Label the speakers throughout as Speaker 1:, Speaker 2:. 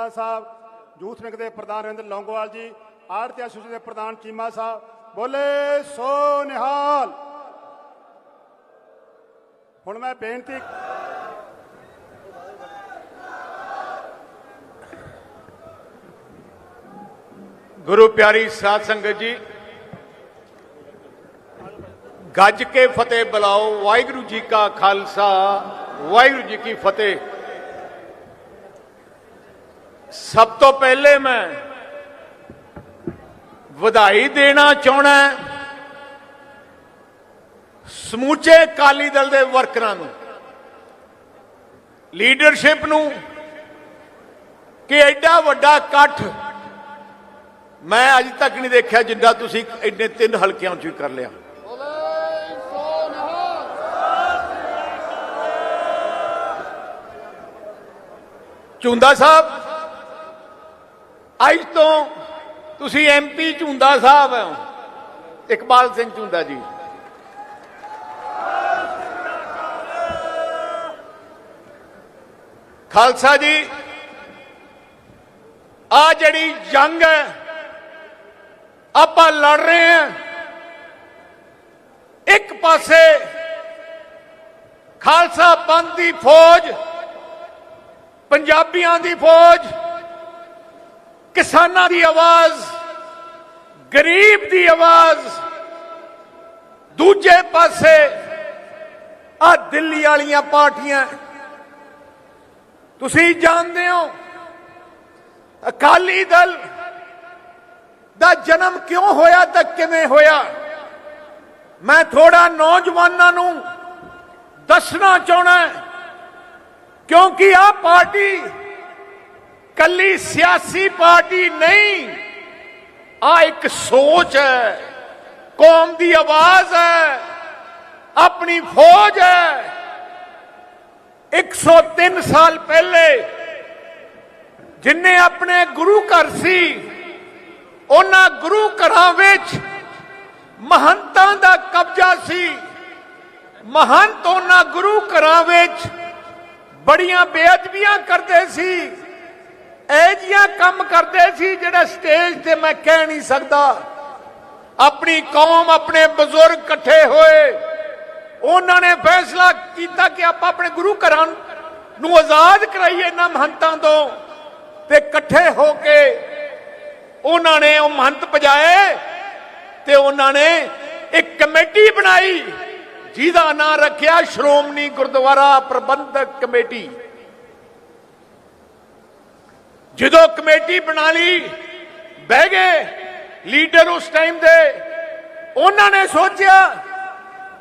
Speaker 1: ਚੁੰਦਾ ਸਾਹਿਬ youth wing ਦੇ ਪ੍ਰਧਾਨ ਰਵਿੰਦਰ ਲੌਂਗੋਵਾਲ ਜੀ ਆੜਤੀ ਐਸੋਸੀਏਸ਼ਨ ਦੇ ਪ੍ਰਧਾਨ ਚੀਮਾ ਸਾਹਿਬ, ਬੋਲੇ ਸੋ ਨਿਹਾਲ। ਹੁਣ ਮੈਂ ਬੇਨਤੀ
Speaker 2: ਗੁਰੂ ਪਿਆਰੀ ਸਾਧ ਸੰਗਤ ਜੀ, ਗੱਜ ਕੇ ਫਤਿਹ ਬੁਲਾਓ, ਵਾਹਿਗੁਰੂ ਜੀ ਕਾ ਖਾਲਸਾ, ਵਾਹਿਗੁਰੂ ਜੀ ਕੀ ਫਤਿਹ। ਸਭ ਤੋਂ ਪਹਿਲੇ ਮੈਂ ਵਧਾਈ ਦੇਣਾ ਚਾਹਣਾ ਸਮੂਚੇ ਅਕਾਲੀ ਦਲ ਦੇ ਵਰਕਰਾਂ ਨੂੰ, ਲੀਡਰਸ਼ਿਪ ਨੂੰ, ਕਿ ਐਡਾ ਵੱਡਾ ਇਕੱਠ ਮੈਂ ਅੱਜ ਤੱਕ ਨਹੀਂ ਦੇਖਿਆ ਜਿੰਨਾ ਤੁਸੀਂ ਇੰਨੇ ਤਿੰਨ ਹਲਕਿਆਂ 'ਚ ਵੀ ਕਰ ਲਿਆ। ਝੁੰਦਾ ਸਾਹਿਬ ਅੱਜ ਤੋਂ ਤੁਸੀਂ ਐਮਪੀ ਝੁੰਦਾ ਸਾਹਿਬ ਹੋ। ਇਕਬਾਲ ਸਿੰਘ ਝੁੰਦਾ ਜੀ। ਖਾਲਸਾ ਜੀ, ਆ ਜਿਹੜੀ ਜੰਗ ਹੈ, ਆਪਾਂ ਲੜ ਰਹੇ ਹਾਂ। ਇੱਕ ਪਾਸੇ ਖਾਲਸਾ ਪੰਥ ਦੀ ਫੌਜ, ਪੰਜਾਬੀਆਂ ਦੀ ਫੌਜ ਕਿਸਾਨਾਂ ਦੀ ਆਵਾਜ਼, ਗਰੀਬ ਦੀ ਆਵਾਜ਼, ਦੂਜੇ ਪਾਸੇ ਆ ਦਿੱਲੀ ਵਾਲੀਆਂ ਪਾਰਟੀਆਂ। ਤੁਸੀਂ ਜਾਣਦੇ ਹੋ, ਅਕਾਲੀ ਦਲ ਦਾ ਜਨਮ ਕਿਉਂ ਹੋਇਆ ਤਾਂ ਕਿਵੇਂ ਹੋਇਆ? ਮੈਂ ਥੋੜਾ ਨੌਜਵਾਨਾਂ ਨੂੰ ਦੱਸਣਾ ਚਾਹਣਾ ਕਿਉਂਕਿ ਆ ਪਾਰਟੀ ਕੱਲੀ ਸਿਆਸੀ ਪਾਰਟੀ ਨਹੀਂ। ਆ ਇੱਕ ਸੋਚ ਹੈ। ਕੌਮ ਦੀ ਆਵਾਜ਼ ਹੈ। ਆਪਣੀ ਫੌਜ ਹੈ। 103 ਸਾਲ ਪਹਿਲੇ ਜਿਨਨੇ ਆਪਣੇ ਗੁਰੂ ਘਰ ਸੀ, ਉਹਨਾਂ ਗੁਰੂ ਘਰਾਂ ਵਿੱਚ ਮਹੰਤਾਂ ਦਾ ਕਬਜ਼ਾ ਸੀ। ਮਹੰਤ ਉਹਨਾਂ ਗੁਰੂ ਘਰਾਂ ਵਿੱਚ ਬੜੀਆਂ ਬੇਅਦਬੀਆਂ ਕਰਦੇ ਸੀ। ਇਹ ਜੀਆਂ ਕੰਮ ਕਰਦੇ ਸੀ ਜਿਹੜਾ ਸਟੇਜ ਤੇ ਮੈਂ ਕਹਿ ਨਹੀਂ ਸਕਦਾ। ਆਪਣੀ ਕੌਮ, ਆਪਣੇ ਬਜ਼ੁਰਗ ਇਕੱਠੇ ਹੋਏ। ਉਹਨਾਂ ਨੇ ਫੈਸਲਾ ਕੀਤਾ ਕਿ ਆਪਾਂ ਆਪਣੇ ਗੁਰੂ ਘਰਾਂ ਨੂੰ ਆਜ਼ਾਦ ਕਰਾਈਏ ਇਹਨਾਂ ਮਹੰਤਾਂ ਤੋਂ। ਤੇ ਇਕੱਠੇ ਹੋ ਕੇ ਉਹਨਾਂ ਨੇ ਉਹ ਮਹੰਤ ਪਜਾਏ ਤੇ ਉਹਨਾਂ ਨੇ ਇੱਕ ਕਮੇਟੀ ਬਣਾਈ, ਜਿਹਦਾ ਨਾਂ ਰੱਖਿਆ ਸ਼੍ਰੋਮਣੀ ਗੁਰਦੁਆਰਾ ਪ੍ਰਬੰਧਕ ਕਮੇਟੀ। ਜਦੋਂ ਕਮੇਟੀ ਬਣਾ ਲਈ, ਬਹਿ ਗਏ ਲੀਡਰ ਉਸ ਟਾਈਮ ਦੇ। ਉਹਨਾਂ ਨੇ ਸੋਚਿਆ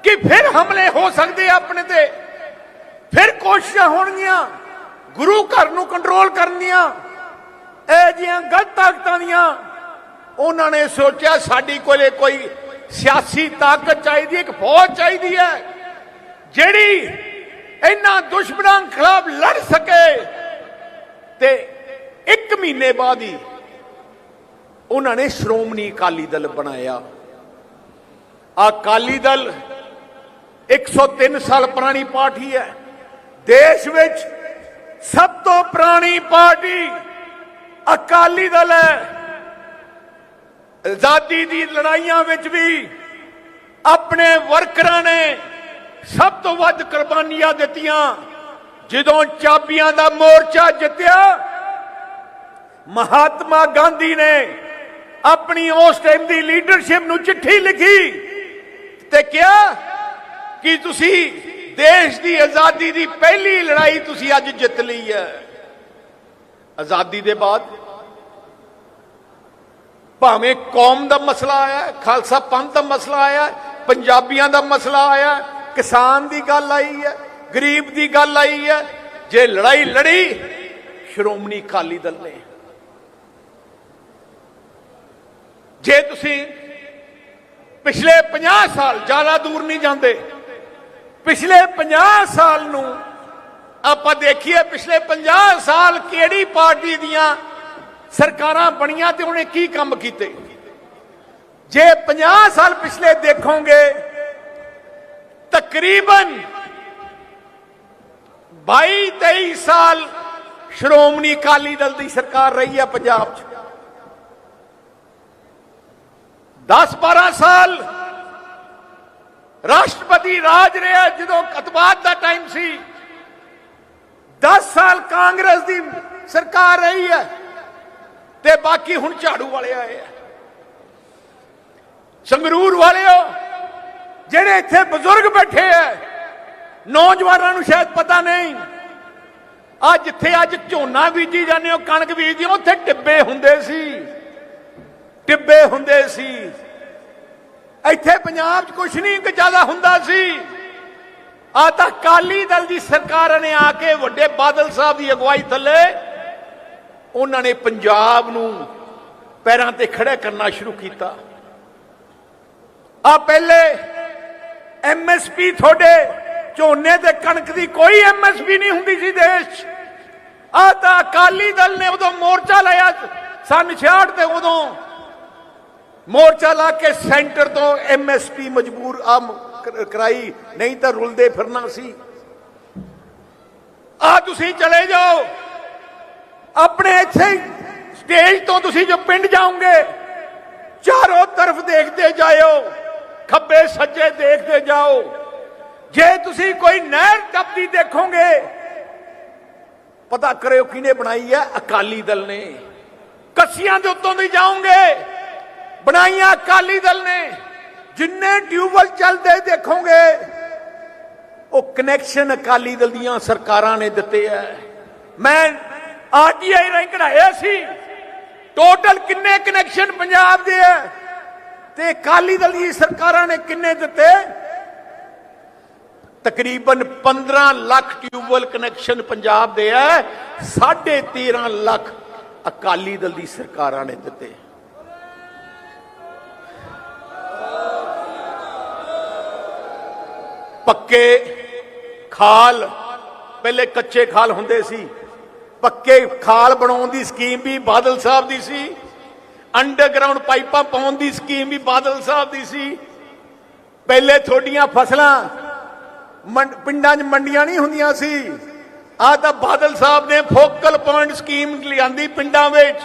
Speaker 2: ਕਿ ਫਿਰ ਹਮਲੇ ਹੋ ਸਕਦੇ ਆਪਣੇ ਤੇ। ਫਿਰ ਕੋਸ਼ਿਸ਼ਾਂ ਹੋਣਗੀਆਂ, ਗੁਰੂ ਘਰ ਨੂੰ ਕੰਟਰੋਲ ਕਰਨ ਦੀਆਂ ਇਹ ਜੀਆਂ ਗਲਤ ਤਾਕਤਾਂ ਦੀਆਂ ਉਹਨਾਂ ਨੇ ਸੋਚਿਆ, ਸਾਡੀ ਕੋਲੇ ਕੋਈ ਸਿਆਸੀ ਤਾਕਤ ਚਾਹੀਦੀ ਇੱਕ ਫੌਜ ਚਾਹੀਦੀ ਹੈ, ਜਿਹੜੀ ਇਹਨਾਂ ਦੁਸ਼ਮਣਾਂ ਖਿਲਾਫ ਲੜ ਸਕੇ ਤੇ ਇੱਕ ਮਹੀਨੇ ਬਾਅਦ ਹੀ ਉਹਨਾਂ ਨੇ ਸ਼੍ਰੋਮਣੀ ਅਕਾਲੀ ਦਲ ਬਣਾਇਆ। ਆ ਅਕਾਲੀ ਦਲ 103 ਸਾਲ ਪੁਰਾਣੀ ਪਾਰਟੀ ਹੈ। ਦੇਸ਼ ਵਿੱਚ ਸਭ ਤੋਂ ਪੁਰਾਣੀ ਪਾਰਟੀ ਅਕਾਲੀ ਦਲ ਹੈ। ਆਜ਼ਾਦੀ ਦੀ ਲੜਾਈਆਂ ਵਿੱਚ ਵੀ ਆਪਣੇ ਵਰਕਰਾਂ ਨੇ ਸਭ ਤੋਂ ਵੱਧ ਕੁਰਬਾਨੀਆਂ ਦਿੱਤੀਆਂ। ਜਦੋਂ ਚਾਬੀਆਂ ਦਾ ਮੋਰਚਾ ਜਿੱਤਿਆ ਮਹਾਤਮਾ ਗਾਂਧੀ ਨੇ ਆਪਣੀ ਉਸ ਟਾਈਮ ਦੀ ਲੀਡਰਸ਼ਿਪ ਨੂੰ ਚਿੱਠੀ ਲਿਖੀ ਤੇ ਕਿਹਾ ਕਿ ਤੁਸੀਂ ਦੇਸ਼ ਦੀ ਆਜ਼ਾਦੀ ਦੀ ਪਹਿਲੀ ਲੜਾਈ ਤੁਸੀਂ ਅੱਜ ਜਿੱਤ ਲਈ ਹੈ। ਆਜ਼ਾਦੀ ਦੇ ਬਾਅਦ ਭਾਵੇਂ ਕੌਮ ਦਾ ਮਸਲਾ ਆਇਆ, ਖਾਲਸਾ ਪੰਥ ਦਾ ਮਸਲਾ ਆਇਆ, ਪੰਜਾਬੀਆਂ ਦਾ ਮਸਲਾ ਆਇਆ, ਕਿਸਾਨ ਦੀ ਗੱਲ ਆਈ ਹੈ, ਗਰੀਬ ਦੀ ਗੱਲ ਆਈ ਹੈ, ਜੇ ਲੜਾਈ ਲੜੀ, ਸ਼੍ਰੋਮਣੀ ਅਕਾਲੀ ਦਲ ਨੇ ਜੇ ਤੁਸੀਂ ਪਿਛਲੇ 50 ਸਾਲ ਜ਼ਿਆਦਾ ਦੂਰ ਨਹੀਂ ਜਾਂਦੇ, ਪਿਛਲੇ 50 ਸਾਲ ਨੂੰ ਆਪਾਂ ਦੇਖੀਏ ਪਿਛਲੇ 50 ਸਾਲ ਕਿਹੜੀ ਪਾਰਟੀ ਦੀਆਂ ਸਰਕਾਰਾਂ ਬਣੀਆਂ ਤੇ ਉਹਨੇ ਕੀ ਕੰਮ ਕੀਤੇ। ਜੇ 50 ਸਾਲ ਪਿਛਲੇ ਦੇਖੋਗੇ, ਤਕਰੀਬਨ 22 23 ਸਾਲ ਸ਼੍ਰੋਮਣੀ ਅਕਾਲੀ ਦਲ ਦੀ ਸਰਕਾਰ ਰਹੀ ਹੈ ਪੰਜਾਬ 'ਚ। 10 12 ਸਾਲ ਰਾਸ਼ਟਰਪਤੀ ਰਾਜ ਰਿਹਾ ਜਦੋਂ ਅਤਵਾਦ ਦਾ ਟਾਈਮ ਸੀ। 10 ਸਾਲ ਕਾਂਗਰਸ ਦੀ ਸਰਕਾਰ ਰਹੀ ਹੈ ਤੇ ਬਾਕੀ ਹੁਣ ਝਾੜੂ ਵਾਲੇ ਆਏ ਆ। ਸੰਗਰੂਰ ਵਾਲਿਓ ਜਿਹੜੇ ਇੱਥੇ ਬਜ਼ੁਰਗ ਬੈਠੇ ਆ ਨੌਜਵਾਨਾਂ ਨੂੰ ਸ਼ਾਇਦ ਪਤਾ ਨਹੀਂ। ਆ ਜਿੱਥੇ ਅੱਜ ਝੋਨਾ ਬੀਜੀ ਜਾਂਦੇ ਹੋ ਕਣਕ ਬੀਜਦੀ ਹੋ, ਉੱਥੇ ਟਿੱਬੇ ਹੁੰਦੇ ਸੀ। ਟਿੱਬੇ ਹੁੰਦੇ ਸੀ। ਇੱਥੇ ਪੰਜਾਬ 'ਚ ਕੁਝ ਨਹੀਂ ਕਿ ਜ਼ਿਆਦਾ ਹੁੰਦਾ ਸੀ। ਆ ਤਾਂ ਕਾਲੀ ਦਲ ਦੀ ਸਰਕਾਰ ਨੇ ਆ ਕੇ ਵੱਡੇ ਬਾਦਲ ਸਾਹਿਬ ਦੀ ਅਗਵਾਈ ਥੱਲੇ ਉਹਨਾਂ ਨੇ ਪੰਜਾਬ ਨੂੰ ਪੈਰਾਂ ਤੇ ਖੜਾ ਕਰਨਾ ਸ਼ੁਰੂ ਕੀਤਾ। ਆ ਪਹਿਲੇ ਐਮਐਸਪੀ ਤੁਹਾਡੇ ਝੋਨੇ ਤੇ ਕਣਕ ਦੀ ਕੋਈ ਐਮਐਸਪੀ ਨਹੀਂ ਹੁੰਦੀ ਸੀ ਦੇਸ਼ 'ਚ। ਆ ਤਾਂ ਅਕਾਲੀ ਦਲ ਨੇ ਉਦੋਂ ਮੋਰਚਾ ਲਾਇਆ ਸਨ 66 ਤੇ ਉਦੋਂ ਮੋਰਚਾ ਲਾ ਕੇ ਸੈਂਟਰ ਤੋਂ ਐਮਐਸਪੀ ਮਜਬੂਰ ਆ ਕਰਾਈ, ਨਹੀਂ ਤਾਂ ਰੁਲਦੇ ਫਿਰਨਾ ਸੀ। ਆ ਤੁਸੀਂ ਚਲੇ ਜਾਓ। ਆਪਣੇ ਇੱਥੇ ਸਟੇਜ ਤੋਂ ਤੁਸੀਂ ਜੋ ਪਿੰਡ ਜਾਓਗੇ, ਚਾਰੋਂ ਤਰਫ ਦੇਖਦੇ ਜਾਇਓ, ਖੱਬੇ ਸੱਜੇ ਦੇਖਦੇ ਜਾਓ। ਜੇ ਤੁਸੀਂ ਕੋਈ ਨਹਿਰ ਟੱਪਦੀ ਦੇਖੋਗੇ, ਪਤਾ ਕਰਿਓ ਕਿਹਨੇ ਬਣਾਈ ਹੈ ਅਕਾਲੀ ਦਲ ਨੇ। ਕੱਸੀਆਂ ਦੇ ਉੱਤੋਂ ਦੀ ਜਾਓਗੇ। ਬਣਾਈਆਂ ਅਕਾਲੀ ਦਲ ਨੇ। ਜਿੰਨੇ ਟਿਊਬਲ ਚੱਲਦੇ ਦੇਖੋਗੇ, ਉਹ ਕਨੈਕਸ਼ਨ ਅਕਾਲੀ ਦਲ ਦੀਆਂ ਸਰਕਾਰਾਂ ਨੇ ਦਿੱਤੇ ਐ ਮੈਂ ਆਰਟੀਆਈ ਰੈਂਕ ਕਢਾਇਆ ਸੀ। ਟੋਟਲ ਕਿੰਨੇ ਕਨੈਕਸ਼ਨ ਪੰਜਾਬ ਦੇ ਐ ਤੇ ਅਕਾਲੀ ਦਲ ਦੀ ਸਰਕਾਰਾਂ ਨੇ ਕਿੰਨੇ ਦਿੱਤੇ? ਤਕਰੀਬਨ 15 ਲੱਖ ਟਿਊਬਲ ਕਨੈਕਸ਼ਨ ਪੰਜਾਬ ਦੇ ਐ 13.5 ਲੱਖ ਅਕਾਲੀ ਦਲ ਦੀ ਸਰਕਾਰਾਂ ਨੇ ਦਿੱਤੇ। ਪੱਕੇ ਖਾਲ, ਪਹਿਲੇ ਕੱਚੇ ਖਾਲ ਹੁੰਦੇ ਸੀ। ਪੱਕੇ ਖਾਲ ਬਣਾਉਣ ਦੀ ਸਕੀਮ ਵੀ ਬਾਦਲ ਸਾਹਿਬ ਦੀ ਸੀ। ਅੰਡਰਗਰਾਉਂਡ ਪਾਈਪਾਂ ਪਾਉਣ ਦੀ ਸਕੀਮ ਵੀ ਬਾਦਲ ਸਾਹਿਬ ਦੀ ਸੀ। ਪਹਿਲੇ ਥੋਡੀਆਂ ਫਸਲਾਂ ਪਿੰਡਾਂ 'ਚ ਮੰਡੀਆਂ ਨਹੀਂ ਹੁੰਦੀਆਂ ਸੀ। ਆ ਤਾਂ ਬਾਦਲ ਸਾਹਿਬ ਨੇ ਫੋਕਲ ਪੁਆਇੰਟ ਸਕੀਮ ਲਿਆਂਦੀ ਪਿੰਡਾਂ ਵਿੱਚ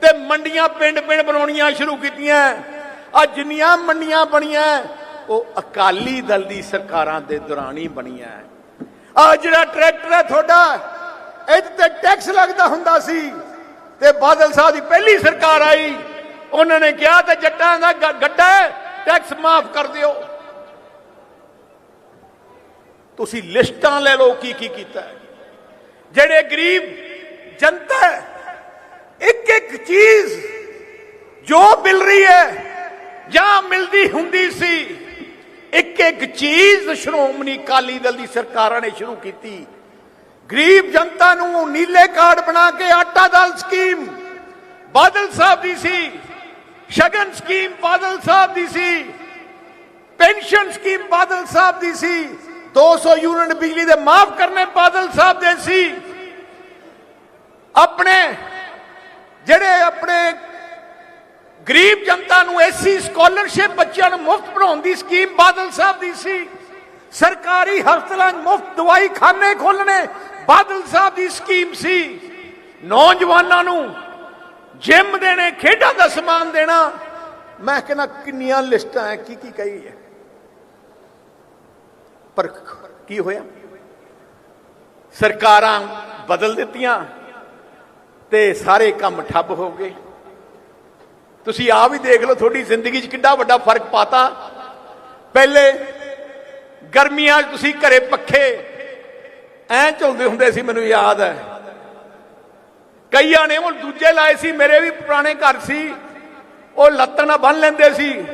Speaker 2: ਤੇ ਮੰਡੀਆਂ ਪਿੰਡ ਪਿੰਡ ਬਣਾਉਣੀਆਂ ਸ਼ੁਰੂ ਕੀਤੀਆਂ। ਆ ਜਿੰਨੀਆਂ ਮੰਡੀਆਂ ਬਣੀਆਂ ਉਹ ਅਕਾਲੀ ਦਲ ਦੀ ਸਰਕਾਰਾਂ ਦੇ ਦੌਰਾਨ ਹੀ ਬਣੀਆਂ ਆ ਜਿਹੜਾ ਟਰੈਕਟਰ ਹੈ ਤੁਹਾਡਾ, ਇਹਦੇ ਤੇ ਟੈਕਸ ਲੱਗਦਾ ਹੁੰਦਾ ਸੀ ਤੇ ਬਾਦਲ ਸਾਹਿਬ ਦੀ ਪਹਿਲੀ ਸਰਕਾਰ ਆਈ। ਉਹਨਾਂ ਨੇ ਕਿਹਾ ਤੇ ਜੱਟਾਂ ਦਾ ਗੱਡਾ ਟੈਕਸ ਮਾਫ ਕਰ ਦਿਓ। ਤੁਸੀਂ ਲਿਸਟਾਂ ਲੈ ਲਓ ਕੀ ਕੀ ਕੀਤਾ ਜਿਹੜੇ ਗਰੀਬ ਜਨਤਾ ਇੱਕ ਇੱਕ ਚੀਜ਼ ਜੋ ਮਿਲ ਰਹੀ ਹੈ ਜਾਂ ਮਿਲਦੀ ਹੁੰਦੀ ਸੀ ਇੱਕ ਇੱਕ ਚੀਜ਼ ਸ਼੍ਰੋਮਣੀ ਅਕਾਲੀ ਦਲ ਦੀ ਸਰਕਾਰਾਂ ਨੇ ਸ਼ੁਰੂ ਕੀਤੀ। ਗਰੀਬ ਜਨਤਾ ਨੂੰ ਨੀਲੇ ਕਾਰਡ ਬਣਾ ਕੇ ਆਟਾ ਦਾਲ ਸਕੀਮ। ਬਾਦਲ ਸਾਹਿਬ ਦੀ ਸੀ। ਸ਼ਗਨ ਸਕੀਮ ਬਾਦਲ ਸਾਹਿਬ ਦੀ ਸੀ। ਪੈਨਸ਼ਨ ਸਕੀਮ ਬਾਦਲ ਸਾਹਿਬ ਦੀ ਸੀ। 200 ਯੂਨਿਟ ਬਿਜਲੀ ਦੇ ਮਾਫ ਕਰਨੇ ਬਾਦਲ ਸਾਹਿਬ ਦੇ ਸੀ। ਆਪਣੇ, ਜਿਹੜੇ ਆਪਣੇ ਗਰੀਬ ਜਨਤਾ ਨੂੰ ਐਸੀ ਸਕਾਲਰਸ਼ਿਪ ਬੱਚਿਆਂ ਨੂੰ ਮੁਫਤ ਪੜਾਉਣ ਦੀ ਸਕੀਮ ਬਾਦਲ ਸਾਹਿਬ ਦੀ ਸੀ। ਸਰਕਾਰੀ ਹਸਪਤਾਲਾਂ 'ਚ ਮੁਫਤ ਦਵਾਈ ਖਾਨੇ ਖੋਲਣੇ ਬਾਦਲ ਸਾਹਿਬ ਦੀ ਸਕੀਮ ਸੀ। ਨੌਜਵਾਨਾਂ ਨੂੰ ਜਿਮ ਦੇਣੇ, ਖੇਡਾਂ ਦਾ ਸਮਾਨ ਦੇਣਾ। ਮੈਂ ਕਹਿੰਦਾ, ਕਿੰਨੀਆਂ ਲਿਸਟਾਂ ਹੈ ਕੀ ਕੀ ਕਹੀ ਹੈ ਪਰ ਕੀ ਹੋਇਆ? ਸਰਕਾਰਾਂ ਬਦਲ ਦਿੱਤੀਆਂ ਤੇ ਸਾਰੇ ਕੰਮ ਠੱਪ ਹੋ ਗਏ। ਤੁਸੀਂ ਆਪ ਹੀ ਦੇਖ ਲਓ, ਤੁਹਾਡੀ ਜ਼ਿੰਦਗੀ 'ਚ ਕਿੰਨਾ ਵੱਡਾ ਫ਼ਰਕ ਪਾਤਾ। ਪਹਿਲੇ ਗਰਮੀਆਂ 'ਚ ਤੁਸੀਂ ਘਰੇ ਪੱਖੇ ਐਂ ਝੁਲਦੇ ਹੁੰਦੇ ਸੀ, ਮੈਨੂੰ ਯਾਦ ਹੈ। ਕਈਆਂ ਨੇ ਉਹ ਦੂਜੇ ਲਾਏ ਸੀ, ਮੇਰੇ ਵੀ ਪੁਰਾਣੇ ਘਰ ਸੀ। ਉਹ ਲੱਤਾਂ ਨਾਲ ਬੰਨ ਲੈਂਦੇ ਸੀ।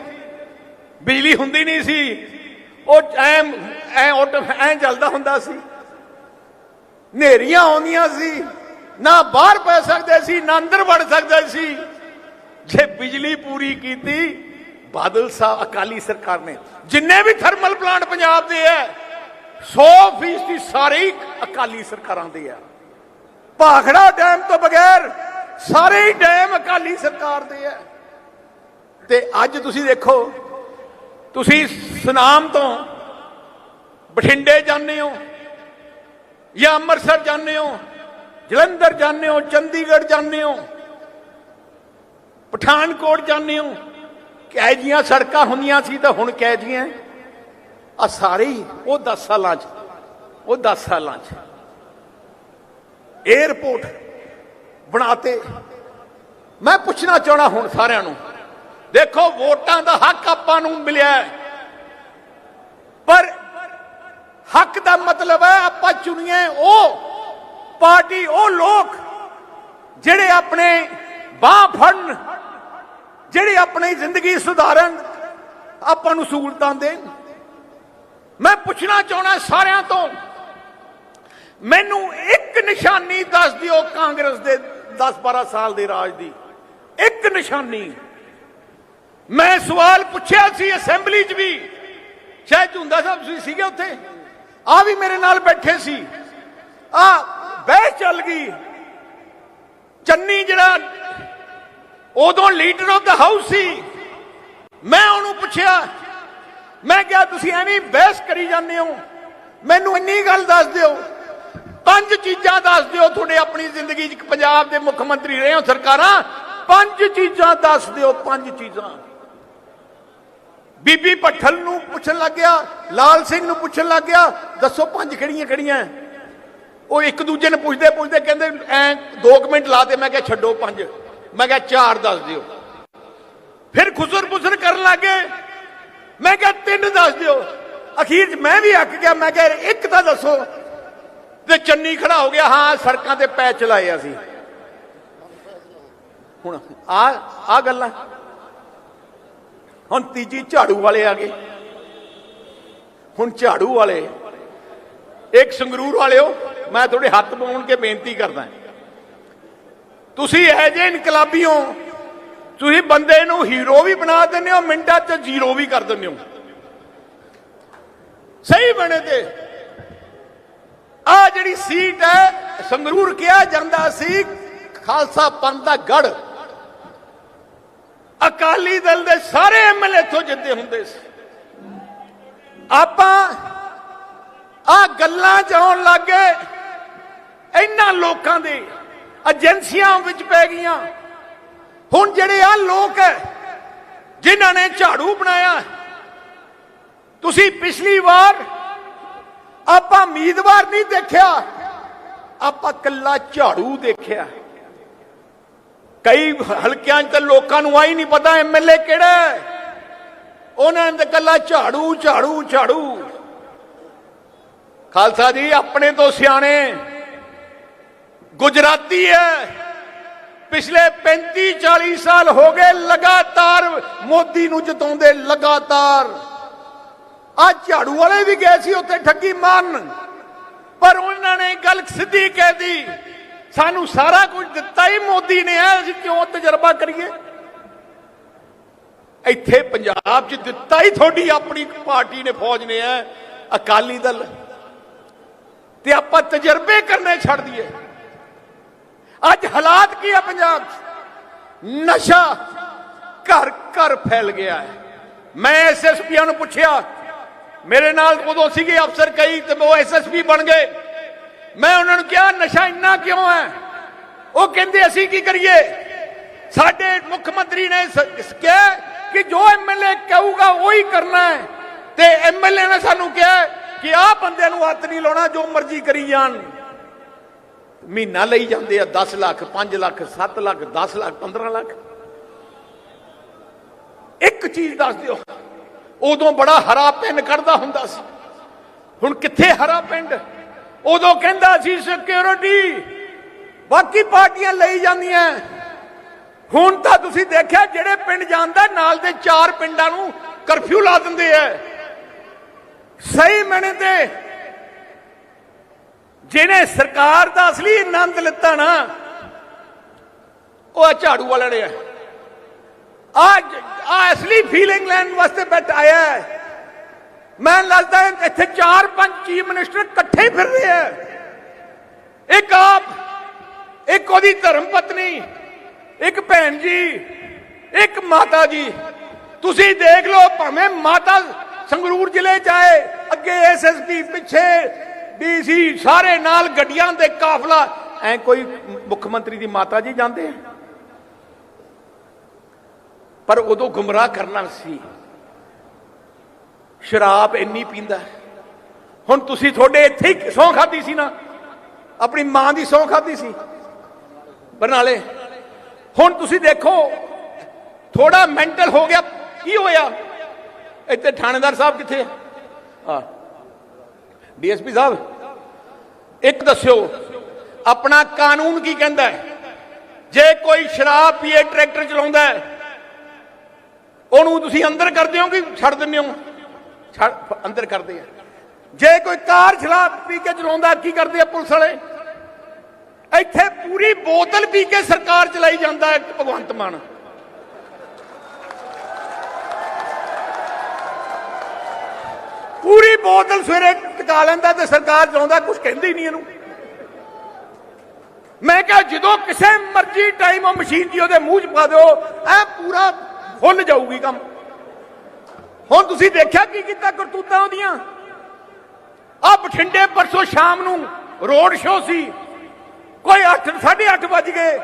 Speaker 2: ਬਿਜਲੀ ਹੁੰਦੀ ਨਹੀਂ ਸੀ। ਉਹ ਐ ਐ ਆਟੋ ਐ ਚੱਲਦਾ ਹੁੰਦਾ ਸੀ। ਨੇਰੀਆਂ ਆਉਂਦੀਆਂ ਸੀ। ਨਾ ਬਾਹਰ ਪੈ ਸਕਦੇ ਸੀ, ਨਾ ਅੰਦਰ ਵੜ ਸਕਦੇ ਸੀ। ਜੇ ਬਿਜਲੀ ਪੂਰੀ ਕੀਤੀ, ਬਾਦਲ ਸਾਹਿਬ, ਅਕਾਲੀ ਸਰਕਾਰ ਨੇ, ਜਿੰਨੇ ਵੀ ਥਰਮਲ ਪਲਾਂਟ ਪੰਜਾਬ ਦੇ ਐ 100% ਦੀ ਸਾਰੇ ਅਕਾਲੀ ਸਰਕਾਰਾਂ ਦੇ ਆ ਭਾਖੜਾ ਡੈਮ ਤੋਂ ਬਗੈਰ ਸਾਰੇ ਹੀ ਡੈਮ ਅਕਾਲੀ ਸਰਕਾਰ ਦੇ ਆ ਤੇ ਅੱਜ ਤੁਸੀਂ ਦੇਖੋ, ਤੁਸੀਂ ਸੁਨਾਮ ਤੋਂ ਬਠਿੰਡੇ ਜਾਂਦੇ ਹੋ, ਜਾਂ ਅੰਮ੍ਰਿਤਸਰ ਜਾਂਦੇ ਹੋ, ਜਲੰਧਰ ਜਾਂਦੇ ਹੋ, ਚੰਡੀਗੜ੍ਹ ਜਾਂਦੇ ਹੋ ਪਠਾਨਕੋਟ ਜਾਂਦੇ ਹੋ? ਕਹਿ ਜੀਆਂ ਸੜਕਾਂ ਹੁੰਦੀਆਂ ਸੀ ਤਾਂ ਹੁਣ ਕਹਿ ਜੀਆਂ। ਆ ਸਾਰੇ ਹੀ, ਉਹ 10 ਸਾਲਾਂ 'ਚ, ਉਹ 10 ਸਾਲਾਂ 'ਚ। 에어ਪੋਰਟ ਬਣਾਤੇ। ਮੈਂ ਪੁੱਛਣਾ ਚਾਹਣਾ ਹੁਣ ਸਾਰਿਆਂ ਨੂੰ, ਦੇਖੋ ਵੋਟਾਂ ਦਾ ਹੱਕ ਆਪਾਂ ਨੂੰ ਮਿਲਿਆ ਪਰ ਹੱਕ ਦਾ ਮਤਲਬ ਹੈ ਆਪਾਂ ਚੁਣੀਏ ਉਹ ਪਾਰਟੀ, ਉਹ ਲੋਕ ਜਿਹੜੇ ਆਪਣੇ ਬਾਹ ਫੜਨ ਜਿਹੜੇ ਆਪਣੀ ਜ਼ਿੰਦਗੀ ਸੁਧਾਰਨ, ਆਪਾਂ ਨੂੰ ਸਹੂਲਤਾਂ ਦੇਣ। ਮੈਂ ਪੁੱਛਣਾ ਚਾਹਣਾ ਸਾਰਿਆਂ ਤੋਂ, ਮੈਨੂੰ ਇੱਕ ਨਿਸ਼ਾਨੀ ਦੱਸ ਦਿਓ ਕਾਂਗਰਸ ਦੇ 10-12 ਸਾਲ ਦੇ ਰਾਜ ਦੀ। ਇੱਕ ਨਿਸ਼ਾਨੀ। ਮੈਂ ਸਵਾਲ ਪੁੱਛਿਆ ਸੀ ਅਸੈਂਬਲੀ 'ਚ ਵੀ, ਸ਼ਾਇਦ ਝੁੰਦਾ ਸਾਹਿਬ ਤੁਸੀਂ ਸੀਗੇ ਉੱਥੇ। ਆ ਵੀ ਮੇਰੇ ਨਾਲ ਬੈਠੇ ਸੀ। ਆ ਬਹਿ ਚੱਲ ਗਈ। ਚੰਨੀ ਜਿਹੜਾ ਉਦੋਂ ਲੀਡਰ ਆਫ ਦਾ ਹਾਊਸ ਸੀ। ਮੈਂ ਉਹਨੂੰ ਪੁੱਛਿਆ, ਮੈਂ ਕਿਹਾ, ਤੁਸੀਂ ਐਵੇਂ ਬਹਿਸ ਕਰੀ ਜਾਂਦੇ ਹੋ। ਮੈਨੂੰ ਇੰਨੀ ਗੱਲ ਦੱਸ ਦਿਓ। ਪੰਜ ਚੀਜ਼ਾਂ ਦੱਸ ਦਿਓ ਤੁਹਾਡੇ ਆਪਣੀ ਜ਼ਿੰਦਗੀ 'ਚ ਪੰਜਾਬ ਦੇ ਮੁੱਖ ਮੰਤਰੀ ਰਹੇ ਹੋ ਸਰਕਾਰਾਂ। ਪੰਜ ਚੀਜ਼ਾਂ ਦੱਸ ਦਿਓ, ਪੰਜ ਚੀਜ਼ਾਂ। ਬੀਬੀ ਭੱਠਲ ਨੂੰ ਪੁੱਛਣ ਲੱਗ ਗਿਆ, ਲਾਲ ਸਿੰਘ ਨੂੰ ਪੁੱਛਣ ਲੱਗ ਗਿਆ, ਦੱਸੋ ਪੰਜ ਕਿਹੜੀਆਂ ਕਿਹੜੀਆਂ? ਉਹ ਇੱਕ ਦੂਜੇ ਨੂੰ ਪੁੱਛਦੇ ਪੁੱਛਦੇ ਕਹਿੰਦੇ, ਐ 2 ਮਿੰਟ ਲਾ ਤੇ ਮੈਂ ਕਿਹਾ, ਛੱਡੋ ਪੰਜ। ਮੈਂ ਕਿਹਾ ਚਾਰ ਦੱਸ ਦਿਓ। ਫਿਰ ਖੁਸਰ ਪੁਸਰ ਕਰਨ ਲੱਗੇ। ਮੈਂ ਕਿਹਾ ਤਿੰਨ ਦੱਸ ਦਿਓ। ਅਖੀਰ ਮੈਂ ਵੀ ਅੱਕ ਗਿਆ, ਮੈਂ ਕਿਹਾ ਇੱਕ ਤਾਂ ਦੱਸੋ। ਤੇ ਚੰਨੀ ਖੜਾ ਹੋ ਗਿਆ, ਹਾਂ, ਸੜਕਾਂ ਤੇ ਪੈ ਚਲਾਏ ਅਸੀਂ। ਹੁਣ ਆ ਆ ਗੱਲਾਂ। ਹੁਣ ਤੀਜੀ ਝਾੜੂ ਵਾਲੇ ਆ ਗਏ। ਹੁਣ ਝਾੜੂ ਵਾਲੇ। ਇੱਕ ਸੰਗਰੂਰ ਵਾਲਿਓ, ਮੈਂ ਤੁਹਾਡੇ ਹੱਥ ਪਾਉਣ ਕੇ ਬੇਨਤੀ ਕਰਦਾ। ਤੁਸੀਂ ਇਹ ਜੇ ਇਨਕਲਾਬੀ ਹੋ ਤੁਸੀਂ ਬੰਦੇ ਨੂੰ ਹੀਰੋ ਵੀ ਬਣਾ ਦਿੰਦੇ ਹੋ, ਮਿੰਟਾਂ 'ਚ ਜ਼ੀਰੋ ਵੀ ਕਰ ਦਿੰਦੇ ਹੋ। ਸਹੀ ਬਣੇ ਤੇ। ਆ ਜਿਹੜੀ ਸੀਟ ਹੈ, ਸੰਗਰੂਰ ਕਿਹਾ ਜਾਂਦਾ ਸੀ, ਖਾਲਸਾ ਪੰਥ ਦਾ ਗੜ ਅਕਾਲੀ ਦਲ ਦੇ ਸਾਰੇ ਐਮਐਲਏ ਇੱਥੋਂ ਜਿੱਦੇ ਹੁੰਦੇ ਸੀ। ਆਪਾਂ ਆ ਗੱਲਾਂ ਚ ਆਉਣ ਲੱਗੇ ਇਹਨਾਂ ਲੋਕਾਂ ਦੇ ਏਜੰਸੀਆਂ ਵਿੱਚ ਪੈ ਗਈਆਂ। ਹੁਣ ਜਿਹੜੇ ਆ ਲੋਕ ਹੈ ਜਿਨ੍ਹਾਂ ਨੇ ਝਾੜੂ ਬਣਾਇਆ ਤੁਸੀਂ ਪਿਛਲੀ ਵਾਰ ਆਪਾਂ ਉਮੀਦਵਾਰ ਨਹੀਂ ਦੇਖਿਆ, ਆਪਾਂ ਕੱਲਾ ਝਾੜੂ ਦੇਖਿਆ। ਕਈ ਹਲਕਿਆਂ 'ਚ ਤਾਂ ਲੋਕਾਂ ਨੂੰ ਆਈ ਨਹੀਂ ਪਤਾ ਐਮਐਲਏ ਕਿਹੜਾ ਹੈ ਉਹਨਾਂ ਨੇ ਤਾਂ ਕੱਲਾ ਝਾੜੂ ਝਾੜੂ ਝਾੜੂ। ਖਾਲਸਾ ਜੀ, ਆਪਣੇ ਤੋਂ ਸਿਆਣੇ ਗੁਜਰਾਤੀ ਹੈ। ਪਿਛਲੇ 35 40 ਸਾਲ ਹੋ ਗਏ ਲਗਾਤਾਰ ਮੋਦੀ ਨੂੰ ਜਿਤਾਉਂਦੇ ਲਗਾਤਾਰ। ਆ ਝਾੜੂ ਵਾਲੇ ਵੀ ਗਏ ਸੀ ਉੱਥੇ ਠੱਗੀ ਮਾਰਨ। ਪਰ ਉਹਨਾਂ ਨੇ ਗੱਲ ਸਿੱਧੀ ਕਹਿ ਦੀ ਸਾਨੂੰ ਸਾਰਾ ਕੁਝ ਦਿੱਤਾ ਹੀ ਮੋਦੀ ਨੇ ਹੈ ਅਸੀਂ ਕਿਉਂ ਤਜਰਬਾ ਕਰੀਏ? ਇੱਥੇ ਪੰਜਾਬ 'ਚ ਦਿੱਤਾ ਹੀ ਤੁਹਾਡੀ ਆਪਣੀ ਪਾਰਟੀ ਨੇ ਫੌਜ ਨੇ ਹੈ ਅਕਾਲੀ ਦਲ। ਤੇ ਆਪਾਂ ਤਜਰਬੇ ਕਰਨੇ ਛੱਡ ਦਈਏ। ਅੱਜ ਹਾਲਾਤ ਕੀ ਹੈ ਪੰਜਾਬ 'ਚ? ਨਸ਼ਾ ਘਰ ਘਰ ਫੈਲ ਗਿਆ ਹੈ। ਮੈਂ ਐਸਐਸਪੀਆਂ ਨੂੰ ਪੁੱਛਿਆ, ਮੇਰੇ ਨਾਲ ਉਦੋਂ ਸੀਗੇ ਅਫਸਰ ਕਈ, ਤੇ ਉਹ ਐਸਐਸਪੀ ਬਣ ਗਏ। ਮੈਂ ਉਹਨਾਂ ਨੂੰ ਕਿਹਾ, ਨਸ਼ਾ ਇੰਨਾ ਕਿਉਂ ਹੈ? ਉਹ ਕਹਿੰਦੇ, ਅਸੀਂ ਕੀ ਕਰੀਏ? ਸਾਡੇ ਮੁੱਖ ਮੰਤਰੀ ਨੇ ਕਿਹਾ ਕਿ ਜੋ ਐਮਐਲਏ ਕਹੂਗਾ ਉਹੀ ਕਰਨਾ ਹੈ। ਤੇ ਐਮਐਲਏ ਨੇ ਸਾਨੂੰ ਕਿਹਾ ਕਿ ਆਹ ਬੰਦੇ ਨੂੰ ਹੱਥ ਨਹੀਂ ਲਾਉਣਾ, ਜੋ ਮਰਜ਼ੀ ਕਰੀ ਜਾਣ। ਮਹੀਨਾ ਲਈ ਜਾਂਦੇ ਆ 10 ਲੱਖ 5 ਲੱਖ 7 ਲੱਖ 10 ਲੱਖ 15 ਲੱਖ। ਇੱਕ ਚੀਜ਼ ਦੱਸ ਦਿਓ, ਉਦੋਂ ਬੜਾ ਹਰਾ ਪਿੰਡ ਕੱਢਦਾ ਹੁੰਦਾ ਸੀ। ਹੁਣ ਕਿੱਥੇ ਹਰਾ ਪਿੰਡ? ਉਦੋਂ ਕਹਿੰਦਾ ਸੀ ਸਿਕਿਉਰਿਟੀ ਬਾਕੀ ਪਾਰਟੀਆਂ ਲਈ ਜਾਂਦੀਆਂ ਹੁਣ ਤਾਂ ਤੁਸੀਂ ਦੇਖਿਆ, ਜਿਹੜੇ ਪਿੰਡ ਜਾਂਦਾ, ਨਾਲ ਦੇ ਚਾਰ ਪਿੰਡਾਂ ਨੂੰ ਕਰਫਿਊ ਲਾ ਦਿੰਦੇ ਐ। ਸਹੀ ਮਣੇ ਤੇ ਜਿਹਨੇ ਸਰਕਾਰ ਦਾ ਅਸਲੀ ਆਨੰਦ ਲਿੱਤਾ ਨਾ ਉਹ ਆ ਝਾੜੂ ਵਾਲੇ ਨੇ ਅੱਜ ਆ ਅਸਲੀ ਫੀਲਿੰਗ ਲੈਣ ਵਾਸਤੇ ਬੈਠ ਆਇਆ ਹੈ ਮੈਂ ਲੱਗਦਾ ਹੈ ਇੱਥੇ ਚਾਰ ਪੰਜ ਚੀਫ ਮਿਨਿਸਟਰ ਇਕੱਠੇ ਹੀ ਫਿਰ ਰਹੇ ਆ ਇੱਕ ਆਪ ਇੱਕ ਉਹਦੀ ਧਰਮ ਪਤਨੀ ਇੱਕ ਭੈਣ ਜੀ ਇੱਕ ਮਾਤਾ ਜੀ ਤੁਸੀਂ ਦੇਖ ਲਓ ਭਾਵੇਂ ਮਾਤਾ ਸੰਗਰੂਰ ਜ਼ਿਲ੍ਹੇ ਚ ਆਏ ਅੱਗੇ ਐਸਐਸਪੀ ਪਿੱਛੇ ਡੀਸੀ ਸਾਰੇ ਨਾਲ ਗੱਡੀਆਂ ਦੇ ਕਾਫਲਾ। ਐ ਕੋਈ ਮੁੱਖ ਮੰਤਰੀ ਦੀ ਮਾਤਾ ਜੀ ਜਾਂਦੇ ਆ? ਪਰ ਉਦੋਂ ਗੁੰਮਰਾਹ ਕਰਨਾ ਸੀ। ਸ਼ਰਾਬ ਇੰਨੀ ਪੀਂਦਾ। ਹੁਣ ਤੁਸੀਂ ਤੁਹਾਡੇ ਇੱਥੇ ਹੀ ਸੌਂ ਖਾਦੀ ਸੀ ਨਾ? ਆਪਣੀ ਮਾਂ ਦੀ ਸੌਂ ਖਾਦੀ ਸੀ? ਬਰਨਾਲੇ। ਹੁਣ ਤੁਸੀਂ ਦੇਖੋ, ਥੋੜਾ ਮੈਂਟਲ ਹੋ ਗਿਆ, ਕੀ ਹੋਇਆ? ਇੱਥੇ ਥਾਣੇਦਾਰ ਸਾਹਿਬ ਕਿੱਥੇ ਆ? ਹਾਂ। ਡੀਐਸਪੀ ਸਾਹਿਬ ਇੱਕ ਦੱਸਿਓ, ਆਪਣਾ ਕਾਨੂੰਨ ਕੀ ਕਹਿੰਦਾ ਹੈ? ਜੇ ਕੋਈ ਸ਼ਰਾਬ ਪੀਏ, ਟਰੈਕਟਰ ਚਲਾਉਂਦਾ ਹੈ, ਉਹਨੂੰ ਤੁਸੀਂ ਅੰਦਰ ਕਰਦੇ ਹੋ ਕਿ ਛੱਡ ਦਿੰਦੇ ਹੋ? ਛੱਡ, ਅੰਦਰ ਕਰਦੇ ਆ। ਜੇ ਕੋਈ ਕਾਰ ਸ਼ਰਾਬ ਪੀ ਕੇ ਚਲਾਉਂਦਾ ਕੀ ਕਰਦੇ ਆ ਪੁਲਿਸ ਵਾਲੇ? ਇੱਥੇ ਪੂਰੀ ਬੋਤਲ ਪੀ ਕੇ ਸਰਕਾਰ ਚਲਾਈ ਜਾਂਦਾ ਹੈ, ਭਗਵੰਤ ਮਾਨ। ਪੂਰੀ ਬੋਤਲ ਸਵੇਰੇ ਟਿਕਾ ਲੈਂਦਾ ਤੇ ਸਰਕਾਰ ਚਲਾਉਂਦਾ ਕੁਝ ਕਹਿੰਦੀ ਹੀ ਨਹੀਂ ਇਹਨੂੰ। ਮੈਂ ਕਿਹਾ, ਜਦੋਂ ਕਿਸੇ ਮਰਜ਼ੀ ਟਾਈਮ ਉਹ ਮਸ਼ੀਨ ਜੀ ਉਹਦੇ ਮੂੰਹ 'ਚ ਪਾ ਦਿਓ, ਇਹ ਪੂਰਾ ਫੁੱਲ ਜਾਊਗੀ ਕੰਮ। ਹੁਣ ਤੁਸੀਂ ਦੇਖਿਆ ਕੀ ਕੀਤਾ ਕਰਤੂਤਾਂ ਉਹਦੀਆਂ? ਆ ਬਠਿੰਡੇ ਪਰਸੋਂ ਸ਼ਾਮ ਨੂੰ ਰੋਡ ਸ਼ੋ ਸੀ। ਕੋਈ 8 8:30 ਵੱਜ ਗਏ।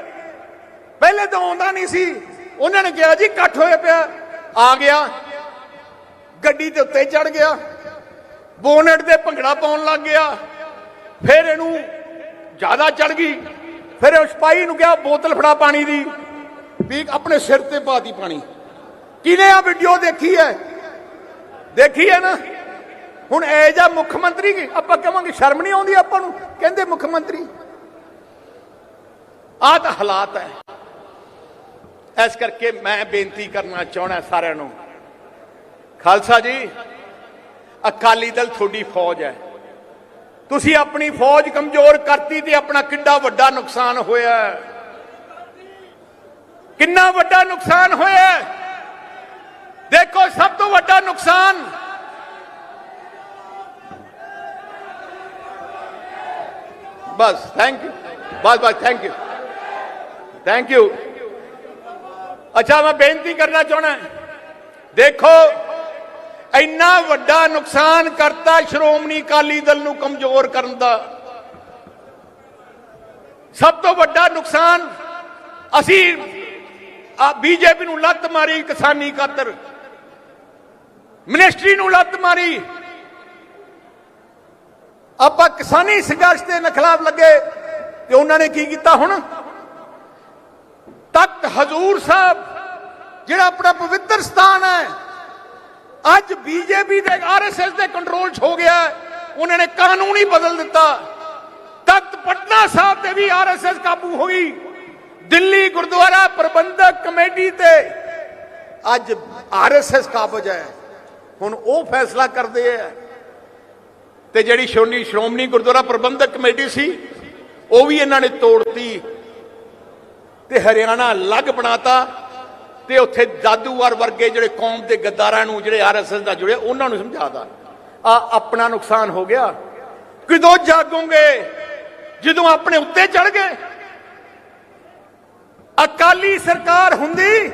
Speaker 2: ਪਹਿਲੇ ਤਾਂ ਆਉਂਦਾ ਨਹੀਂ ਸੀ। ਉਹਨਾਂ ਨੇ ਕਿਹਾ ਜੀ, ਇਕੱਠ ਹੋਇਆ ਪਿਆ। ਆ ਗਿਆ। ਗੱਡੀ ਦੇ ਉੱਤੇ ਚੜ ਗਿਆ। ਬੋਨਟ ਤੇ ਭੰਗੜਾ ਪਾਉਣ ਲੱਗ ਗਿਆ। ਫਿਰ ਇਹਨੂੰ ਜ਼ਿਆਦਾ ਚੜ ਗਈ। ਫਿਰ ਉਹ ਸਿਪਾਹੀ ਨੂੰ ਕਿਹਾ, ਬੋਤਲ ਫੜਾ ਪਾਣੀ ਦੀ। ਵੀ ਆਪਣੇ ਸਿਰ ਤੇ ਪਾਤੀ ਪਾਣੀ। ਕਿਹਨੇ ਆ ਵੀਡੀਓ ਦੇਖੀ ਹੈ? ਦੇਖੀ ਹੈ ਨਾ? ਹੁਣ ਇਹ ਜਾਂ ਮੁੱਖ ਮੰਤਰੀ ਆਪਾਂ ਕਹਾਂਗੇ, ਸ਼ਰਮ ਨਹੀਂ ਆਉਂਦੀ ਆਪਾਂ ਨੂੰ? ਕਹਿੰਦੇ ਮੁੱਖ ਮੰਤਰੀ, ਆਹ ਤਾਂ ਹਾਲਾਤ ਹੈ। ਇਸ ਕਰਕੇ ਮੈਂ ਬੇਨਤੀ ਕਰਨਾ ਚਾਹਣਾ ਸਾਰਿਆਂ ਨੂੰ। ਖਾਲਸਾ ਜੀ ਅਕਾਲੀ ਦਲ ਤੁਹਾਡੀ ਫੌਜ ਹੈ। ਤੁਸੀਂ ਆਪਣੀ ਫੌਜ ਕਮਜ਼ੋਰ ਕਰਤੀ ਤੇ ਆਪਣਾ ਕਿੰਨਾ ਵੱਡਾ ਨੁਕਸਾਨ ਹੋਇਆ ਕਿੰਨਾ ਵੱਡਾ ਨੁਕਸਾਨ ਹੋਇਆ ਦੇਖੋ, ਸਭ ਤੋਂ ਵੱਡਾ ਨੁਕਸਾਨ ਬਸ ਥੈਂਕ ਯੂ ਬਸ ਬਸ ਥੈਂਕ ਯੂ ਥੈਂਕ ਯੂ ਅੱਛਾ, ਮੈਂ ਬੇਨਤੀ ਕਰਨਾ ਚਾਹਣਾ ਦੇਖੋ ਇੰਨਾ ਵੱਡਾ ਨੁਕਸਾਨ ਕਰਤਾ ਸ਼੍ਰੋਮਣੀ ਅਕਾਲੀ ਦਲ ਨੂੰ ਕਮਜ਼ੋਰ ਕਰਨ ਦਾ। ਸਭ ਤੋਂ ਵੱਡਾ ਨੁਕਸਾਨ ਅਸੀਂ ਆ ਬੀਜੇਪੀ ਨੂੰ ਲੱਤ ਮਾਰੀ ਕਿਸਾਨੀ ਖਾਤਰ। ਮਿਨਿਸਟਰੀ ਨੂੰ ਲੱਤ ਮਾਰੀ। ਆਪਾਂ ਕਿਸਾਨੀ ਸੰਘਰਸ਼ ਦੇ ਨਖਲਾਫ ਲੱਗੇ ਤੇ ਉਹਨਾਂ ਨੇ ਕੀ ਕੀਤਾ ਹੁਣ? ਤਖਤ ਹਜ਼ੂਰ ਸਾਹਿਬ, ਜਿਹੜਾ ਆਪਣਾ ਪਵਿੱਤਰ ਸਥਾਨ ਹੈ ਅੱਜ ਬੀਜੇਪੀ ਦੇ ਆਰਐਸਐਸ ਦੇ ਕੰਟਰੋਲ 'ਚ ਹੋ ਗਿਆ ਉਹਨਾਂ ਨੇ ਕਾਨੂੰਨ ਹੀ ਬਦਲ ਦਿੱਤਾ। ਤਖਤ ਪਟਨਾ ਸਾਹਿਬ ਤੇ ਵੀ ਆਰਐਸਐਸ ਕਾਬੂ ਹੋਈ। ਦਿੱਲੀ ਗੁਰਦੁਆਰਾ ਪ੍ਰਬੰਧਕ ਕਮੇਟੀ ਤੇ ਅੱਜ ਆਰਐਸਐਸ ਕਾਬਜ ਹੈ। ਹੁਣ ਉਹ ਫੈਸਲਾ ਕਰਦੇ ਆ। ਤੇ ਜਿਹੜੀ ਸ਼੍ਰੋਮਣੀ ਸ਼੍ਰੋਮਣੀ ਗੁਰਦੁਆਰਾ ਪ੍ਰਬੰਧਕ ਕਮੇਟੀ ਸੀ, ਉਹ ਵੀ ਇਹਨਾਂ ਨੇ ਤੋੜਤੀ। ਤੇ ਹਰਿਆਣਾ ਅਲੱਗ ਬਣਾਤਾ। ਤੇ ਉੱਥੇ ਦਾਦੂਵਾਰ ਵਰਗੇ ਜਿਹੜੇ ਕੌਮ ਦੇ ਗੱਦਾਰਾਂ ਨੂੰ, ਜਿਹੜੇ ਆਰਐਸਐਸ ਨਾਲ ਜੁੜੇ, ਉਹਨਾਂ ਨੂੰ ਸਮਝਾਦਾ ਆ ਆਪਣਾ ਨੁਕਸਾਨ ਹੋ ਗਿਆ। ਕਿਦੋਂ ਜਾਗੋਗੇ? ਜਦੋਂ ਆਪਣੇ ਉੱਤੇ ਚੜ ਗਏ। ਅਕਾਲੀ ਸਰਕਾਰ ਹੁੰਦੀ,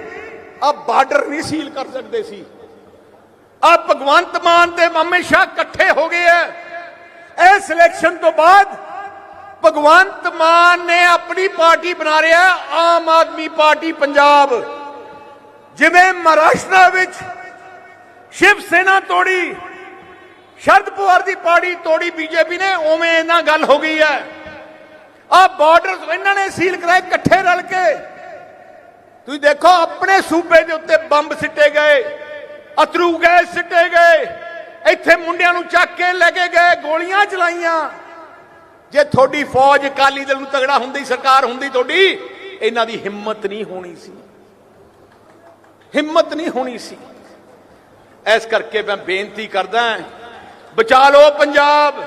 Speaker 2: ਆ ਬਾਰਡਰ ਨਹੀਂ ਸੀਲ ਕਰ ਸਕਦੇ ਸੀ। ਆ ਭਗਵੰਤ ਮਾਨ ਤੇ ਅਮਿਤ ਸ਼ਾਹ ਇਕੱਠੇ ਹੋ ਗਏ ਐ। ਇਹ ਇਲੈਕਸ਼ਨ ਤੋਂ ਬਾਅਦ ਭਗਵੰਤ ਮਾਨ ਨੇ ਆਪਣੀ ਪਾਰਟੀ ਬਣਾ ਰਿਹਾ ਆਮ ਆਦਮੀ ਪਾਰਟੀ ਪੰਜਾਬ। ਜਿਵੇਂ ਮਹਾਰਾਸ਼ਟਰ ਵਿੱਚ ਸ਼ਿਵ ਸੈਨਾ ਤੋੜੀ, ਸ਼ਰਦ ਪਵਾਰ ਦੀ ਪਾਰਟੀ ਤੋੜੀ ਬੀਜੇਪੀ ਨੇ, ਉਵੇਂ ਇਹਨਾਂ ਗੱਲ ਹੋ ਗਈ ਹੈ। ਆ ਬਾਰਡਰ ਇਹਨਾਂ ਨੇ ਸੀਲ ਕਰਾਏ ਇਕੱਠੇ ਰਲ ਕੇ। ਤੁਸੀਂ ਦੇਖੋ, ਆਪਣੇ ਸੂਬੇ ਦੇ ਉੱਤੇ ਬੰਬ ਸਿੱਟੇ ਗਏ, ਅਥਰੂ ਗੈਸ ਸਿੱਟੇ ਗਏ, ਇੱਥੇ ਮੁੰਡਿਆਂ ਨੂੰ ਚੱਕ ਕੇ ਲੈ ਕੇ ਗਏ, ਗੋਲੀਆਂ ਚਲਾਈਆਂ। ਜੇ ਤੁਹਾਡੀ ਫੌਜ ਅਕਾਲੀ ਦਲ ਨੂੰ ਤਗੜਾ ਹੁੰਦੀ, ਸਰਕਾਰ ਹੁੰਦੀ ਤੁਹਾਡੀ, ਇਹਨਾਂ ਦੀ ਹਿੰਮਤ ਨਹੀਂ ਹੋਣੀ ਸੀ। ਹਿੰਮਤ ਨਹੀਂ ਹੋਣੀ ਸੀ। ਇਸ ਕਰਕੇ ਮੈਂ ਬੇਨਤੀ ਕਰਦਾ ਬਚਾ ਲਓ ਪੰਜਾਬ,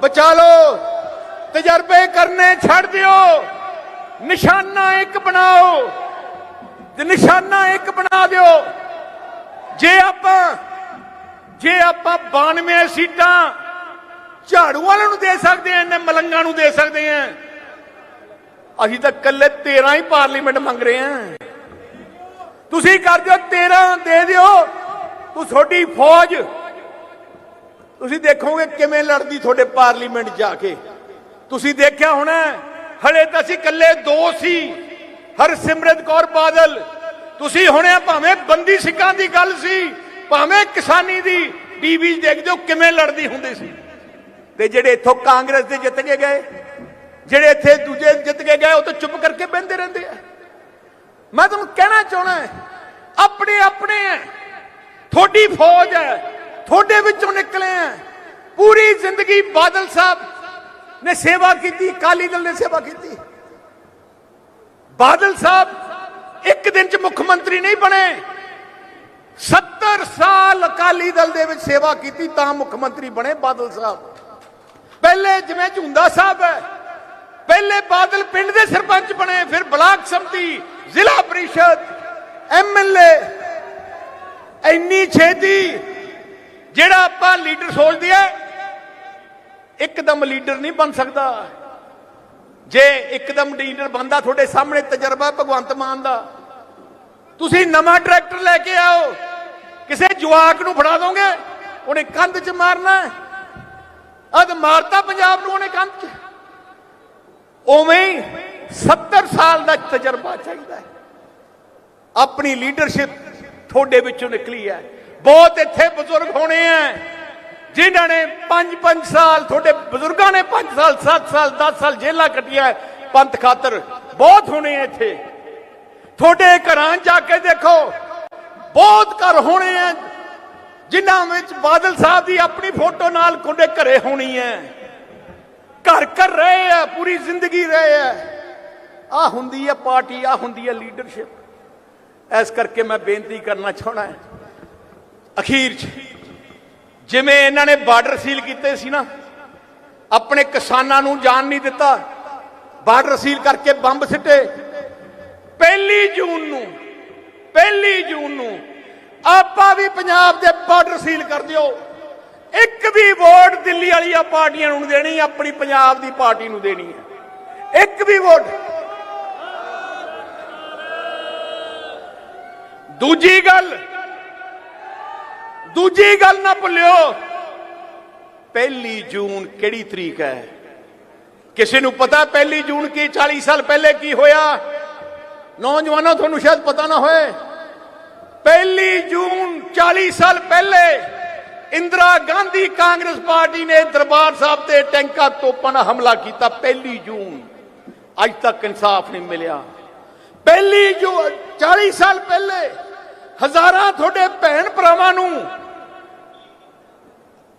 Speaker 2: ਬਚਾ ਲਓ, ਤਜਰਬੇ ਕਰਨੇ ਛੱਡ ਦਿਓ, ਨਿਸ਼ਾਨਾ ਇੱਕ ਬਣਾਓ, ਤੇ ਨਿਸ਼ਾਨਾ ਇੱਕ ਬਣਾ ਦਿਓ। ਜੇ ਆਪਾਂ ਜੇ ਆਪਾਂ 92 ਸੀਟਾਂ ਝਾੜੂ ਵਾਲਿਆਂ ਨੂੰ ਦੇ ਸਕਦੇ ਆ ਇਹਨੇ ਮਲੰਗਾਂ ਨੂੰ ਦੇ ਸਕਦੇ ਆ ਅਸੀਂ ਤਾਂ ਕੱਲੇ 13 ਹੀ ਪਾਰਲੀਮੈਂਟ ਮੰਗ ਰਹੇ ਆ ਤੁਸੀਂ ਕਰ ਦਿਓ 13 ਦੇ ਦਿਓ। ਤੂੰ ਤੁਹਾਡੀ ਫੌਜ। ਤੁਸੀਂ ਦੇਖੋਗੇ ਕਿਵੇਂ ਲੜਦੀ ਤੁਹਾਡੇ ਪਾਰਲੀਮੈਂਟ ਜਾ ਕੇ। ਤੁਸੀਂ ਦੇਖਿਆ ਹੋਣਾ, ਹਲੇ ਤਾਂ ਅਸੀਂ ਇਕੱਲੇ ਦੋ ਸੀ, ਹਰਸਿਮਰਤ ਕੌਰ ਬਾਦਲ। ਤੁਸੀਂ ਹੁਣੇ ਭਾਵੇਂ ਬੰਦੀ ਸਿੱਖਾਂ ਦੀ ਗੱਲ ਸੀ, ਭਾਵੇਂ ਕਿਸਾਨੀ ਦੀ ਟੀਵੀ ਦੇਖਦੇ ਹੋ ਕਿਵੇਂ ਲੜਦੀ ਹੁੰਦੀ ਸੀ। ਤੇ ਜਿਹੜੇ ਇੱਥੋਂ ਕਾਂਗਰਸ ਦੇ ਜਿੱਤ ਕੇ ਗਏ, ਜਿਹੜੇ ਇੱਥੇ ਦੂਜੇ ਜਿੱਤ ਕੇ ਗਏ, ਉਹ ਤਾਂ ਚੁੱਪ ਕਰਕੇ ਬਹਿੰਦੇ ਰਹਿੰਦੇ ਆ। ਮੈਂ ਤੁਹਾਨੂੰ ਕਹਿਣਾ ਚਾਹਣਾ ਆਪਣੇ ਆਪਣੇ ਹੈ। ਤੁਹਾਡੀ ਫੌਜ ਹੈ, ਤੁਹਾਡੇ ਵਿੱਚੋਂ ਨਿਕਲੇ ਆ ਪੂਰੀ ਜ਼ਿੰਦਗੀ ਬਾਦਲ ਸਾਹਿਬ ਨੇ ਸੇਵਾ ਕੀਤੀ, ਅਕਾਲੀ ਦਲ ਨੇ ਸੇਵਾ ਕੀਤੀ। ਬਾਦਲ ਸਾਹਿਬ ਇੱਕ ਦਿਨ ਚ ਮੁੱਖ ਮੰਤਰੀ ਨਹੀਂ ਬਣੇ। 70 ਸਾਲ ਅਕਾਲੀ ਦਲ ਦੇ ਵਿੱਚ ਸੇਵਾ ਕੀਤੀ ਤਾਂ ਮੁੱਖ ਮੰਤਰੀ ਬਣੇ ਬਾਦਲ ਸਾਹਿਬ। ਪਹਿਲੇ ਜਿਵੇਂ ਝੁੰਦਾ ਸਾਹਿਬ ਹੈ, ਪਹਿਲੇ ਬਾਦਲ ਪਿੰਡ ਦੇ ਸਰਪੰਚ ਬਣੇ, ਫਿਰ ਬਲਾਕ ਸੰਮਤੀ ਜ਼ਿਲ੍ਹਾ ਪ੍ਰੀਸ਼ਦ ਐਮਐਲਏ ਇੰਨੀ ਛੇਤੀ ਜਿਹੜਾ ਆਪਾਂ ਲੀਡਰ ਸੋਚਦੇ ਆ, ਇੱਕਦਮ ਲੀਡਰ ਨਹੀਂ ਬਣ ਸਕਦਾ। ਜੇ ਇੱਕਦਮ ਲੀਡਰ ਬੰਦਾ ਤੁਹਾਡੇ ਸਾਹਮਣੇ ਤਜਰਬਾ ਭਗਵੰਤ ਮਾਨ ਦਾ। ਤੁਸੀਂ ਨਵਾਂ ਟਰੈਕਟਰ ਲੈ ਕੇ ਆਓ, ਕਿਸੇ ਜਵਾਕ ਨੂੰ ਫੜਾ ਦੋਗੇ, ਉਹਨੇ ਕੰਧ 'ਚ ਮਾਰਨਾ ਹੈ। ਅਦ ਮਾਰਤਾ ਪੰਜਾਬ ਨੂੰ ਉਹਨੇ ਕੰਧ 'ਚ। ਉਵੇਂ ਹੀ 70 ਸਾਲ ਦਾ ਤਜਰਬਾ ਚਾਹੀਦਾ ਹੈ। ਆਪਣੀ ਲੀਡਰਸ਼ਿਪ ਤੁਹਾਡੇ ਵਿੱਚੋਂ ਨਿਕਲੀ ਹੈ। ਬਹੁਤ ਇੱਥੇ ਬਜ਼ੁਰਗ ਹੋਣੇ ਆ ਜਿਨ੍ਹਾਂ ਨੇ 5-5 ਸਾਲ, ਤੁਹਾਡੇ ਬਜ਼ੁਰਗਾਂ ਨੇ 5 ਸਾਲ 7 ਸਾਲ 10 ਸਾਲ ਜੇਲਾਂ ਕੱਟੀਆਂ ਪੰਥ ਖਾਤਰ ਬਹੁਤ ਹੋਣੇ ਆ ਇੱਥੇ। ਤੁਹਾਡੇ ਘਰਾਂ ਜਾ ਕੇ ਦੇਖੋ, ਬਹੁਤ ਘਰ ਹੋਣੇ ਆ ਜਿਨ੍ਹਾਂ ਵਿੱਚ ਬਾਦਲ ਸਾਹਿਬ ਦੀ ਆਪਣੀ ਫੋਟੋ ਨਾਲ ਤੁਹਾਡੇ ਘਰੇ ਹੋਣੀ ਹੈ। ਘਰ ਘਰ ਰਹੇ ਆ ਪੂਰੀ ਜ਼ਿੰਦਗੀ ਰਹੇ ਆ ਆ ਹੁੰਦੀ ਹੈ ਪਾਰਟੀ, ਆ ਹੁੰਦੀ ਹੈ ਲੀਡਰਸ਼ਿਪ। ਇਸ ਕਰਕੇ ਮੈਂ ਬੇਨਤੀ ਕਰਨਾ ਚਾਹਣਾ ਹੈ। ਅਖੀਰ 'ਚ, ਜਿਵੇਂ ਇਹਨਾਂ ਨੇ ਬਾਰਡਰ ਸੀਲ ਕੀਤੇ ਸੀ ਨਾ, ਆਪਣੇ ਕਿਸਾਨਾਂ ਨੂੰ ਜਾਨ ਨਹੀਂ ਦਿੱਤਾ, ਬਾਰਡਰ ਸੀਲ ਕਰਕੇ ਬੰਬ ਸਿੱਟੇ। ਪਹਿਲੀ ਜੂਨ ਨੂੰ, ਪਹਿਲੀ ਜੂਨ ਨੂੰ ਆਪਾਂ ਵੀ ਪੰਜਾਬ ਦੇ ਬਾਰਡਰ ਸੀਲ ਕਰ ਦਿਓ। ਇੱਕ ਵੀ ਵੋਟ ਦਿੱਲੀ ਵਾਲੀਆਂ ਪਾਰਟੀਆਂ ਨੂੰ ਦੇਣੀ, ਆਪਣੀ ਪੰਜਾਬ ਦੀ ਪਾਰਟੀ ਨੂੰ ਦੇਣੀ ਹੈ। ਇੱਕ ਵੀ ਵੋਟ। ਦੂਜੀ ਗੱਲ ਦੂਜੀ ਗੱਲ ਨਾ ਭੁੱਲਿਓ, ਪਹਿਲੀ ਜੂਨ ਕਿਹੜੀ ਤਰੀਕ ਹੈ? ਕਿਸੇ ਨੂੰ ਪਤਾ ਪਹਿਲੀ ਜੂਨ ਕੀ 40 ਸਾਲ ਪਹਿਲੇ ਕੀ ਹੋਇਆ? ਨੌਜਵਾਨੋ ਤੁਹਾਨੂੰ ਸ਼ਾਇਦ ਪਤਾ ਨਾ ਹੋਏ। ਪਹਿਲੀ ਜੂਨ 40 ਸਾਲ ਪਹਿਲੇ ਇੰਦਰਾ ਗਾਂਧੀ ਕਾਂਗਰਸ ਪਾਰਟੀ ਨੇ ਦਰਬਾਰ ਸਾਹਿਬ ਤੇ ਟੈਂਕਾਂ ਤੋਪਾਂ ਨਾਲ ਹਮਲਾ ਕੀਤਾ, ਪਹਿਲੀ ਜੂਨ। ਅੱਜ ਤੱਕ ਇਨਸਾਫ ਨਹੀਂ ਮਿਲਿਆ। ਪਹਿਲੀ ਜੂਨ 40 ਸਾਲ ਪਹਿਲੇ ਹਜ਼ਾਰਾਂ ਤੁਹਾਡੇ ਭੈਣ ਭਰਾਵਾਂ ਨੂੰ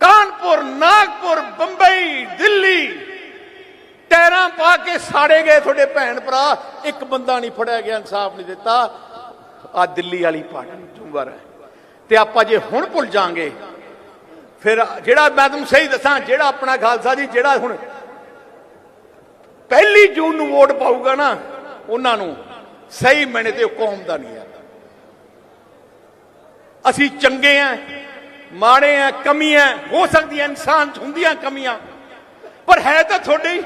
Speaker 2: ਕਾਨਪੁਰ, ਨਾਗਪੁਰ, ਬੰਬਈ, ਦਿੱਲੀ ਟੈਰਾਂ ਪਾ ਕੇ ਸਾੜੇ ਗਏ ਤੁਹਾਡੇ ਭੈਣ ਭਰਾ। ਇੱਕ ਬੰਦਾ ਨਹੀਂ ਫੜਿਆ ਗਿਆ, ਇਨਸਾਫ ਨਹੀਂ ਦਿੱਤਾ। ਆ ਦਿੱਲੀ ਵਾਲੀ ਪਾਰਟੀ ਜੁੰਗਰ ਹੈ। ਤੇ ਆਪਾਂ ਜੇ ਹੁਣ ਭੁੱਲ ਜਾਾਂਗੇ, ਫਿਰ ਜਿਹੜਾ ਮੈਂ ਤੁਹਾਨੂੰ ਸਹੀ ਦੱਸਾਂ, ਜਿਹੜਾ ਆਪਣਾ ਖਾਲਸਾ ਜੀ, ਜਿਹੜਾ ਹੁਣ ਪਹਿਲੀ ਜੂਨ ਨੂੰ ਵੋਟ ਪਾਊਗਾ ਨਾ, ਉਹਨਾਂ ਨੂੰ ਸਹੀ ਮੈਨੇ ਤੇ ਉਹ ਕੌਮ ਦਾ ਨਹੀਂ ਆ ਅਸੀਂ ਚੰਗੇ ਆ, ਮਾੜੇ ਆ ਕਮੀਆਂ ਹੋ ਸਕਦੀਆਂ ਇਨਸਾਨ ਹੁੰਦੀਆਂ ਕਮੀਆਂ, ਪਰ ਹੈ ਤਾਂ ਤੁਹਾਡੀ।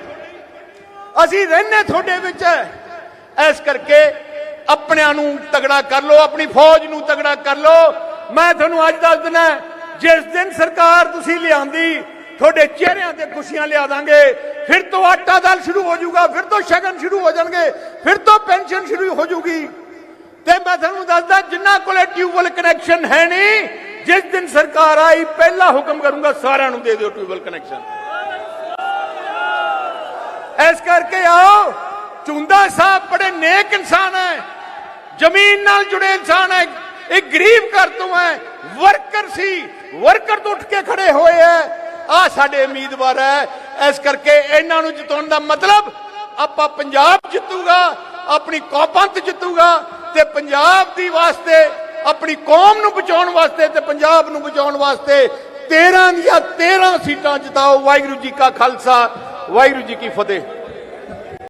Speaker 2: ਅਸੀਂ ਰਹਿੰਦੇ ਤੁਹਾਡੇ ਵਿੱਚ। ਇਸ ਕਰਕੇ ਆਪਣਿਆਂ ਨੂੰ ਤਗੜਾ ਕਰ ਲਓ, ਆਪਣੀ ਫੌਜ ਨੂੰ ਤਗੜਾ ਕਰ ਲਓ। ਮੈਂ ਤੁਹਾਨੂੰ ਅੱਜ ਦੱਸ ਦਿਨਾ, ਜਿਸ ਦਿਨ ਸਰਕਾਰ ਤੁਸੀਂ ਲਿਆਂਦੀ, ਤੁਹਾਡੇ ਚਿਹਰਿਆਂ ਤੇ ਖੁਸ਼ੀਆਂ ਲਿਆ ਦਾਂਗੇ। ਫਿਰ ਤੋਂ ਆਟਾ ਦਾਲ ਸ਼ੁਰੂ ਹੋ ਜਾਊਗਾ, ਫਿਰ ਤੋਂ ਸ਼ਗਨ ਸ਼ੁਰੂ ਹੋ ਜਾਣਗੇ, ਫਿਰ ਤੋਂ ਪੈਨਸ਼ਨ ਸ਼ੁਰੂ ਹੋ ਜਾਊਗੀ। ਤੇ ਮੈਂ ਤੁਹਾਨੂੰ ਦੱਸਦਾ, ਜਿਨ੍ਹਾਂ ਕੋਲੇ ਟਿਊਬਵੈਲ ਕਨੈਕਸ਼ਨ ਹੈ ਨਹੀਂ, ਜਿਸ ਦਿਨ ਸਰਕਾਰ ਆਈ, ਪਹਿਲਾ ਹੁਕਮ ਕਰੂੰਗਾ, ਸਾਰਿਆਂ ਨੂੰ ਦੇ ਦਿਓ ਟਿਊਬਵੈਲ ਕਨੈਕਸ਼ਨ ਇਸ ਕਰਕੇ ਆਓ, ਚੁੰਦਾ ਸਾਹਿਬ ਬੜੇ ਨੇਕ ਇਨਸਾਨ ਹੈ, ਜ਼ਮੀਨ ਨਾਲ ਜੁੜੇ ਇਨਸਾਨ ਹੈ, ਇਹ ਗਰੀਬ ਘਰ ਤੋਂ ਹੈ ਵਰਕਰ ਸੀ ਵਰਕਰ ਤੋਂ ਉੱਠ ਕੇ ਖੜੇ ਹੋਏ ਹੈ। ਆ ਸਾਡੇ ਉਮੀਦਵਾਰ ਹੈ, ਇਸ ਕਰਕੇ ਇਹਨਾਂ ਨੂੰ ਜਿਤਾਉਣ ਦਾ ਮਤਲਬ, ਆਪਾਂ ਪੰਜਾਬ ਜਿੱਤੂਗਾ, ਆਪਣੀ ਕੌਪੰਤ ਜਿੱਤੂਗਾ ਤੇ ਪੰਜਾਬ ਦੀ ਵਾਸਤੇ, ਆਪਣੀ ਕੌਮ ਨੂੰ ਬਚਾਉਣ ਵਾਸਤੇ ਤੇ ਪੰਜਾਬ ਨੂੰ ਬਚਾਉਣ ਵਾਸਤੇ 13 ਦੀਆਂ 13 ਸੀਟਾਂ ਜਿਤਾਓ। ਵਾਹਿਗੁਰੂ ਜੀ ਕਾ ਖਾਲਸਾ, ਵਾਹਿਗੁਰੂ ਜੀ ਕੀ ਫਤਿਹ।